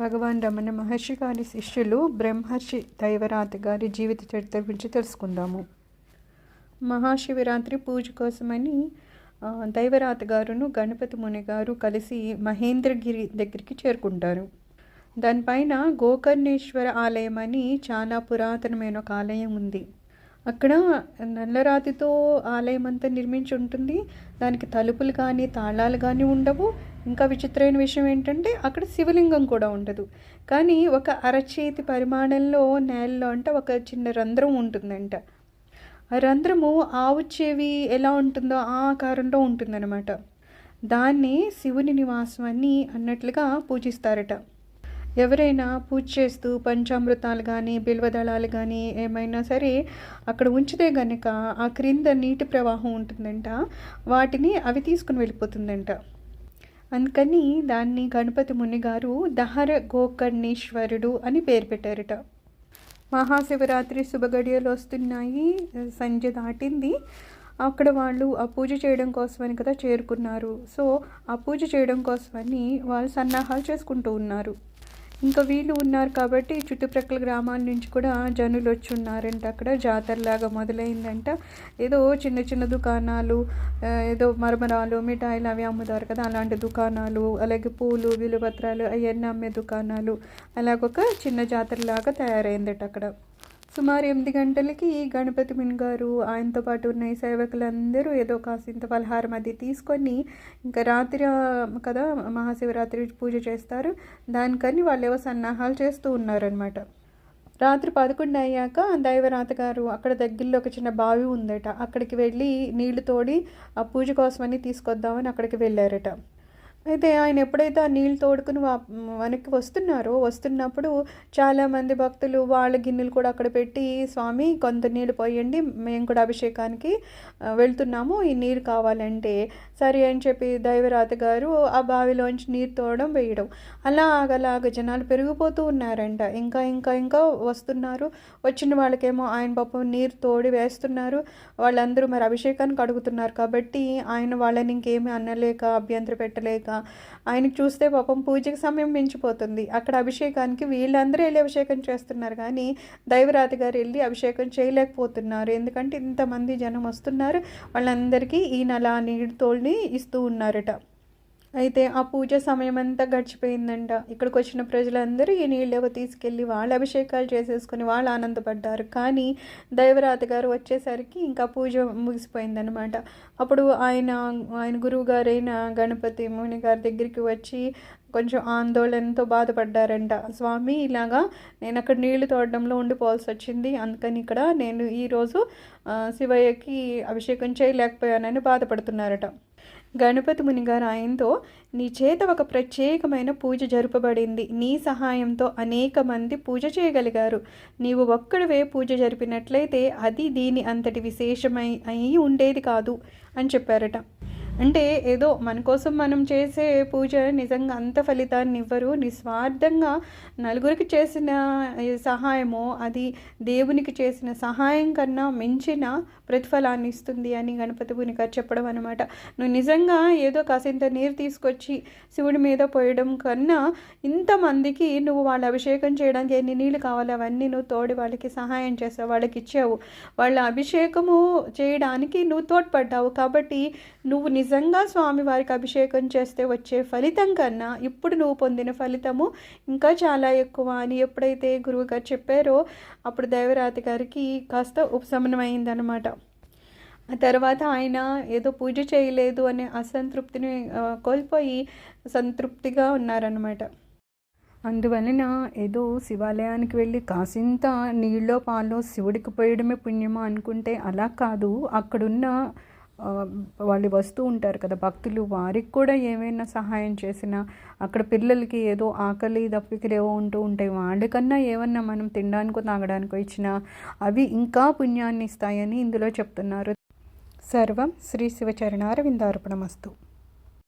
భగవాన్ రమణ మహర్షి గారి శిష్యులు బ్రహ్మర్షి దైవరాత గారి జీవిత చరిత్ర గురించి తెలుసుకుందాము. మహాశివరాత్రి పూజ కోసమని దైవరాత గారును గణపతి ముని గారు కలిసి మహేంద్రగిరి దగ్గరికి చేరుకుంటారు. దానిపైన గోకర్ణేశ్వర ఆలయం అని చాలా పురాతనమైన ఒక ఆలయం ఉంది. అక్కడ నల్లరాతితో ఆలయం అంతా నిర్మించి ఉంటుంది. దానికి తలుపులు కానీ తాళాలు కానీ ఉండవు. ఇంకా విచిత్రమైన విషయం ఏంటంటే అక్కడ శివలింగం కూడా ఉండదు. కానీ ఒక అరచేతి పరిమాణంలో నేలలో అంటే ఒక చిన్న రంధ్రం ఉంటుందంట. ఆ రంధ్రము ఆవు చెవి ఎలా ఉంటుందో ఆ ఆకారంలో ఉంటుందన్నమాట. దాన్ని శివుని నివాసం అని అన్నట్లుగా పూజిస్తారట. ఎవరైనా పూజ చేస్తూ పంచామృతాలు కానీ బిల్వదళాలు కానీ ఏమైనా సరే అక్కడ ఉంచితే గనుక ఆ క్రింద నీటి ప్రవాహం ఉంటుందంట. వాటిని అవి తీసుకుని వెళ్ళిపోతుందంట. అందుకని దాన్ని గణపతి ముని గారు దహర గోకర్ణేశ్వరుడు అని పేరు పెట్టారట. మహాశివరాత్రి శుభగడియలు వస్తున్నాయి. సంధ్య దాటింది. అక్కడ వాళ్ళు ఆ పూజ చేయడం కోసమని కదా చేరుకున్నారు. సో ఆ పూజ చేయడం కోసమని వాళ్ళు సన్నాహాలు చేసుకుంటూ ఉన్నారు. ఇంకా వీళ్ళు ఉన్నారు కాబట్టి చుట్టుప్రక్కల గ్రామాల నుంచి కూడా జనులు వచ్చి ఉన్నారంట అక్కడ. జాతరలాగా మొదలైందంట. ఏదో చిన్న చిన్న దుకాణాలు ఏదో మరమరాలు మిఠాయిలు అవి అమ్ముతారు కదా అలాంటి దుకాణాలు అలాగే పూలు విలువపత్రాలు అవన్నీ అమ్మే దుకాణాలు. అలాగొక చిన్న జాతరలాగా తయారైందట అక్కడ. సుమారు ఎనిమిది గంటలకి గణపతి మిన్ గారు ఆయనతో పాటు ఉన్న ఈ సేవకులందరూ ఏదో కాసింత పలహారం అది తీసుకొని ఇంకా రాత్రి కదా మహాశివరాత్రి పూజ చేస్తారు. దానికని వాళ్ళు ఏవో సన్నాహాలు చేస్తూ ఉన్నారనమాట రాత్రి పదకొండు అయ్యాక దైవరాత గారు అక్కడ దగ్గరలో ఒక చిన్న బావి ఉందట. అక్కడికి వెళ్ళి నీళ్ళు తోడి ఆ పూజ కోసమని తీసుకొద్దామని అక్కడికి వెళ్ళారట. అయితే ఆయన ఎప్పుడైతే ఆ నీళ్ళు తోడుకుని వా- వెనక్కి వస్తున్నారో వస్తున్నప్పుడు చాలామంది భక్తులు వాళ్ళ గిన్నెలు కూడా అక్కడ పెట్టి స్వామి కొంత నీళ్ళు పోయండి మేము కూడా అభిషేకానికి వెళ్తున్నాము ఈ నీరు కావాలంటే. సరే అని చెప్పి దైవరాత గారు ఆ బావిలోంచి నీరు తోడడం వేయడం. అలాగలాగ జనాలు పెరిగిపోతూ ఉన్నారంట. ఇంకా ఇంకా ఇంకా వస్తున్నారు. వచ్చిన వాళ్ళకేమో ఆయన పాపం నీరు తోడి వేస్తున్నారు. వాళ్ళందరూ మరి అభిషేకానికి అడుగుతున్నారు కాబట్టి ఆయన వాళ్ళని ఇంకేమీ అనలేక అభ్యంతర పెట్టలేక ఆయనకు చూస్తే పాపం పూజకి సమయం మించిపోతుంది. అక్కడ అభిషేకానికి వీళ్ళందరూ వెళ్ళి అభిషేకం చేస్తున్నారు. కానీ దైవరాతి గారు వెళ్ళి అభిషేకం చేయలేకపోతున్నారు. ఎందుకంటే ఇంతమంది జనం వస్తున్నారు. వాళ్ళందరికీ ఈయన అలా నీటి ఇస్తూ ఉన్నారట. అయితే ఆ పూజ సమయం అంతా గడిచిపోయిందంట. ఇక్కడికి వచ్చిన ప్రజలందరూ ఈ నీళ్ళకు తీసుకెళ్ళి వాళ్ళ అభిషేకాలు చేసేసుకుని వాళ్ళు ఆనందపడ్డారు. కానీ దైవరాత గారు వచ్చేసరికి ఇంకా పూజ ముగిసిపోయిందనమాట అప్పుడు ఆయన ఆయన గురువు గారైన గణపతి ముని గారి దగ్గరికి వచ్చి కొంచెం ఆందోళనతో బాధపడ్డారంట. స్వామి ఇలాగా నేను అక్కడ నీళ్ళు తోడడంలో ఉండిపోవాల్సి వచ్చింది అందుకని ఇక్కడ నేను ఈరోజు శివయ్యకి అభిషేకం చేయలేకపోయానని బాధపడుతున్నారట. గణపతి మునిగారు ఆయనతో నీ చేత ఒక ప్రత్యేకమైన పూజ జరుపబడింది. నీ సహాయంతో అనేక మంది పూజ చేయగలిగారు. నీవు ఒక్కడివే పూజ జరిపినట్లయితే అది దీని అంతటి విశేషమై అయి ఉండేది కాదు అని చెప్పారట. అంటే ఏదో మన కోసం మనం చేసే పూజ నిజంగా అంత ఫలితాన్ని ఇవ్వరు. నిస్వార్థంగా నలుగురికి చేసిన సహాయము అది దేవునికి చేసిన సహాయం కన్నా మించిన ప్రతిఫలాన్ని ఇస్తుంది అని గణపతి గుని గారు చెప్పడం అనమాట నువ్వు నిజంగా ఏదో కాసింత నీరు తీసుకొచ్చి శివుడి మీద పోయడం కన్నా ఇంతమందికి నువ్వు వాళ్ళ అభిషేకం చేయడానికి ఎన్ని నీళ్ళు కావాలి అవన్నీ నువ్వు తోడి వాళ్ళకి సహాయం చేసావు వాళ్ళకి ఇచ్చావు. వాళ్ళ అభిషేకము చేయడానికి నువ్వు తోడ్పడ్డావు. కాబట్టి నువ్వు నిజంగా స్వామి వారికి అభిషేకం చేస్తే వచ్చే ఫలితం కన్నా ఇప్పుడు నువ్వు పొందిన ఫలితము ఇంకా చాలా ఎక్కువ అని ఎప్పుడైతే గురువు గారు చెప్పారో అప్పుడు దేవరాతి గారికి కాస్త ఉపశమనం అయిందనమాట ఆ తర్వాత ఆయన ఏదో పూజ చేయలేదు అనే అసంతృప్తిని కోల్పోయి సంతృప్తిగా ఉన్నారనమాట అందువలన ఏదో శివాలయానికి వెళ్ళి కాసింత నీళ్ళో పాలో శివుడికి పోయడమే పుణ్యమా అనుకుంటే అలా కాదు. అక్కడున్న వాళ్ళు వస్తూ ఉంటారు కదా భక్తులు వారికి కూడా ఏమైనా సహాయం చేసినా అక్కడ పిల్లలకి ఏదో ఆకలి దప్పికలేవో ఉంటూ ఉంటాయి. వాళ్ళకన్నా ఏమన్నా మనం తినడానికో తాగడానికో ఇచ్చినా అవి ఇంకా పుణ్యాన్ని ఇస్తాయని ఇందులో చెప్తున్నారు. సర్వం శ్రీ శివచరణారవిందార్పణమస్తు.